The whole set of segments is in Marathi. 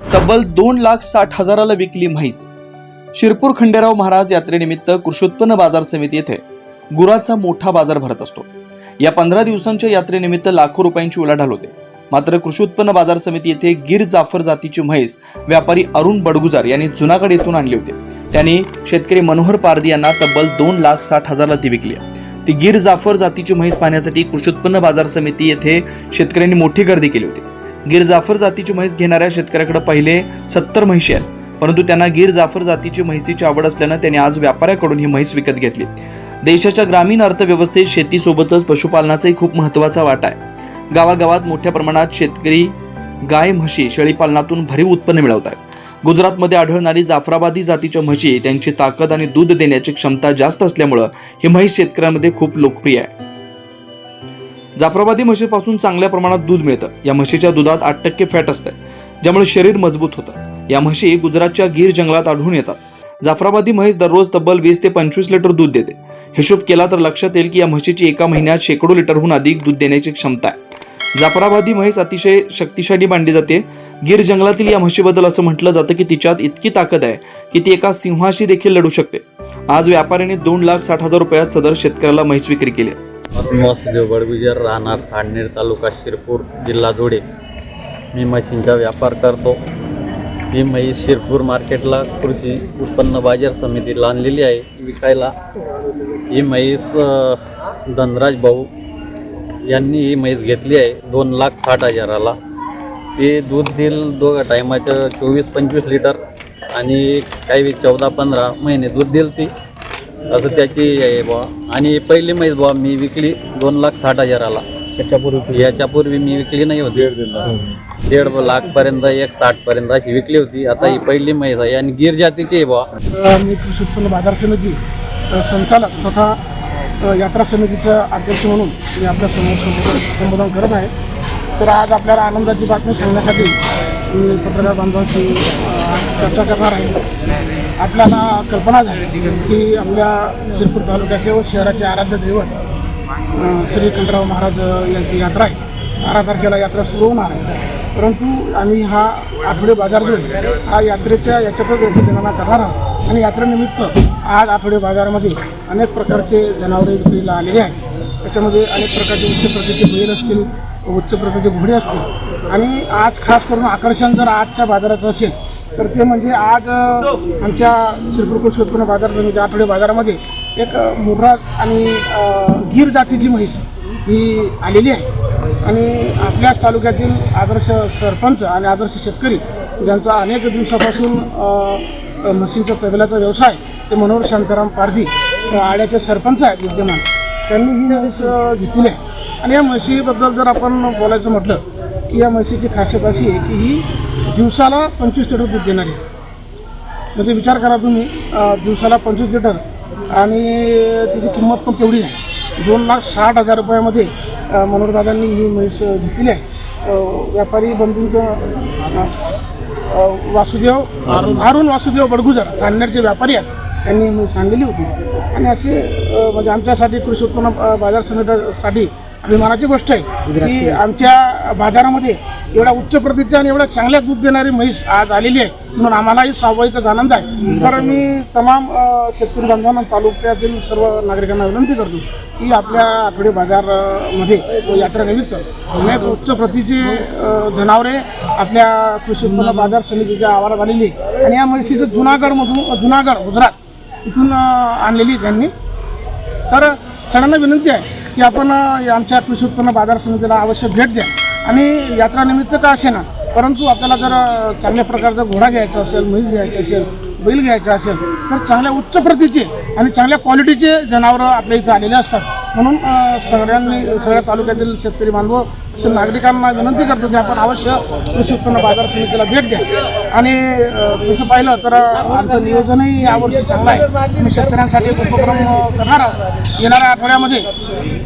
तब्बल दोन लाख साठ हजाराला विकली म्हैस. शिरपूर खंडेराव महाराज यात्रेनिमित्त कृषी उत्पन्न बाजार समिती येथे गुराचा मोठा बाजार भरत असतो. या पंधरा दिवसांच्या यात्रेनिमित्त लाखो रुपयांची उलाढाल होते. मात्र कृषी उत्पन्न बाजार समिती येथे गिर जाफर जातीची म्हैस व्यापारी अरुण बडगुजार यांनी जुनागड येथून आणली होती. त्यांनी शेतकरी मनोहर पारदी यांना तब्बल दोन लाख साठ हजारला ती विकली ती गिर जाफर जातीची म्हैस पाहण्यासाठी कृषी उत्पन्न बाजार समिती येथे शेतकऱ्यांनी मोठी गर्दी केली होती. गिर जाफर जातीची म्हैस घेणाऱ्या शेतकऱ्याकडे पहिले सत्तर म्हैशी आहेत. परंतु त्यांना गिर जाफर जातीची म्हैसीची आवड असल्यानं त्यांनी आज व्यापाऱ्याकडून ही म्हैस विकत घेतली. देशाच्या ग्रामीण अर्थव्यवस्थेत शेतीसोबतच पशुपालनाचाही खूप महत्त्वाचा वाटा आहे. गावागावात मोठ्या प्रमाणात शेतकरी गाय म्हशी शेळीपालनातून भरीव उत्पन्न मिळवत आहेत गुजरातमध्ये आढळणारी जाफराबादी जातीच्या म्हशी त्यांची ताकद आणि दूध देण्याची क्षमता जास्त असल्यामुळं ही म्हैस शेतकऱ्यांमध्ये खूप लोकप्रिय आहे. जाफराबादी म्हशीपासून चांगल्या प्रमाणात दूध मिळतं. या म्हशीच्या दुधात आठ टक्के फॅट असतं. ज्यामुळे शरीर मजबूत होतं. या म्हशी गुजरातच्या गीर जंगलात आढळून येतात. जाफराबादी म्हैस दररोज तब्बल वीस ते पंचवीस लिटर दूध देते. हिशोब केला तर लक्षात येईल की या म्हशीची एका महिन्यात शेकडो लिटरहून अधिक दूध देण्याची क्षमता आहे. जाफराबादी म्हैस अतिशय शक्तिशाली मानली जाते. गीर जंगलातील या म्हशीबद्दल असं म्हटलं जातं की तिच्यात इतकी ताकद आहे की ती एका सिंहाशी देखील लढू शकते. आज व्यापाऱ्याने दोन लाख साठ हजार रुपयात सदर शेतकऱ्याला म्हैस विक्री केली अरुण वासुदेव बडगुजर राहणार खाडनेर तालुका शिरपूर जिल्हा धुळे. मी म्हशींचा व्यापार करतो. ही म्हैस शिरपूर मार्केटला कृषी उत्पन्न बाजार समितीला आणलेली आहे विकायला. ही म्हैस धनराज भाऊ यांनी ही म्हैस घेतली आहे दोन लाख साठ हजाराला. ते दूध देईल दोघा टायमाचं चोवीस पंचवीस लिटर आणि काही चौदा पंधरा महिने दूध देईल ती. असं त्याची आहे बुवा. आणि पहिली म्हैस बुवा मी विकली दोन लाख साठ हजाराला त्याच्यापूर्वी याच्यापूर्वी मी विकली नाही होती. दीड लाखपर्यंत एक साठपर्यंत अशी विकली होती. आता ही पहिली म्हैस आहे आणि गिर जातीची आहे बुवा. मी कृषी उत्पन्न बाजार समिती अ, संचालक तथा अ, यात्रा समितीचा अध्यक्ष म्हणून मी आपल्यासमोर संबोधन संबोधन करत आहे. तर आज आपल्याला आनंदाची बातमी सांगण्यासाठी मी पत्रकार बांधवांशी अ, चर्चा करणार आहे. आपल्याला कल्पना झाली की आपल्या शिरपूर तालुक्याचे व शहराचे आराध्य दैवत श्री कंठराव महाराज यांची यात्रा आहे. बारा तारखेला यात्रा सुरू होणार आहे. परंतु आम्ही हा आठवडे बाजार जो आहे हा यात्रेच्या याच्यातच याची गणना करणार आहोत. आणि यात्रेनिमित्त आज आठवडे बाजारामध्ये अनेक प्रकारचे जनावरे विक्रीला आलेले आहेत. त्याच्यामध्ये अनेक प्रकारचे उच्च प्रतीचे बैल असतील उच्च प्रतीचे घोडे असतील. आणि आज खास करून आकर्षण जर आजच्या बाजाराचं असेल तर ते म्हणजे आज आमच्या शिरपूर कृषी उत्पन्न बाजार समिती आठवडे बाजारामध्ये एक अ, आणि गिर गीर जातीची म्हैस ही आलेली आहे. आणि आपल्याच तालुक्यातील आदर्श सरपंच आणि आदर्श शेतकरी ज्यांचा अनेक दिवसापासून म्हशींचा तबेल्याचा व्यवसाय ते मनोहर शांताराम पारधी आड्याचे सरपंच आहेत विद्यमान. त्यांनी ही म्हैस अ, घेतली आहे. आणि या म्हशीबद्दल जर आपण बोलायचं म्हटलं की या म्हशीची खासियत अशी आहे की ही दिवसाला पंचवीस लिटर दूध देणारी आहे. म्हणजे विचार करा तुम्ही दिवसाला पंचवीस लिटर आणि तिची किंमत पण तेवढी आहे दोन लाख साठ हजार रुपयामध्ये मनोहरदादांनी ही म्हैस घेतलेली आहे. व्यापारी बंधूंचं वासुदेव अरुण. वासुदेव बडगुजर ठाण्याचे व्यापारी आहेत. त्यांनी म्हैस आणलेली होती. आणि असे म्हणजे आमच्यासाठी कृषी उत्पन्न बाजार समितीसाठी अभिमानाची गोष्ट आहे. की आमच्या बाजारामध्ये एवढ्या उच्च प्रतीच्या आणि एवढ्या चांगल्या दूध देणारी म्हैस आज आलेली आहे. म्हणून आम्हालाही स्वाभाविकच आनंद आहे. तर मी तमाम शेतकरी बांधवांना तालुक्यातील सर्व नागरिकांना विनंती करतो की आपल्या आठवडे बाजारमध्ये यात्रेनिमित्त अनेक उच्च प्रतीचे जनावरे आपल्या कृषी उत्पन्न बाजार समितीच्या आवारात आलेली आहे. आणि या म्हैसीचं जुनागडमधून जुनागड गुजरात इथून आणलेली त्यांनी. तर सगळ्यांना विनंती आहे की आपण आमच्या कृषी उत्पन्न बाजार समितीला आवश्यक भेट द्या. आणि यात्रानिमित्त का असे ना परंतु आपल्याला जर चांगल्या प्रकारचा घोडा घ्यायचा असेल म्हैस घ्यायची असेल बैल घ्यायचा असेल तर चांगल्या उच्च प्रतीचे आणि चांगल्या क्वालिटीचे जनावरं आपल्या इथं आलेले असतात. म्हणून सगळ्यांनी सगळ्या तालुक्यातील शेतकरी बांधव असेल नागरिकांना विनंती करतो की आपण अवश्य कृषी उत्पन्न बाजार समितीला भेट द्या. आणि तसं पाहिलं तर आमचं नियोजनही यावर्षी चांगलं आहे. आम्ही शेतकऱ्यांसाठी एक उपक्रम करणार आहोत. येणाऱ्या आठवड्यामध्ये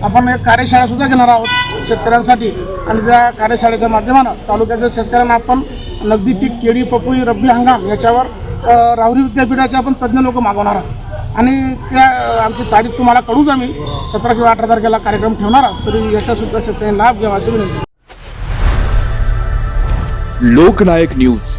आपण एक कार्यशाळा सुद्धा घेणार आहोत शेतकऱ्यांसाठी. आणि त्या कार्यशाळेच्या माध्यमानं तालुक्यातील शेतकऱ्यांना आपण नगदी पीक केळी पपई रब्बी हंगाम याच्यावर राहुरी विद्यापीठाचे आपण तज्ज्ञ लोक मागवणार आहोत. आणि त्या आमची तारीख तुम्हाला कळूच आम्ही सतरा किंवा अठरा तारखेला कार्यक्रम ठेवणार आहोत. तरी याचा सुद्धा शेतकऱ्यांनी लाभ घ्यावा अशी विनंती. लोकनायक न्यूज.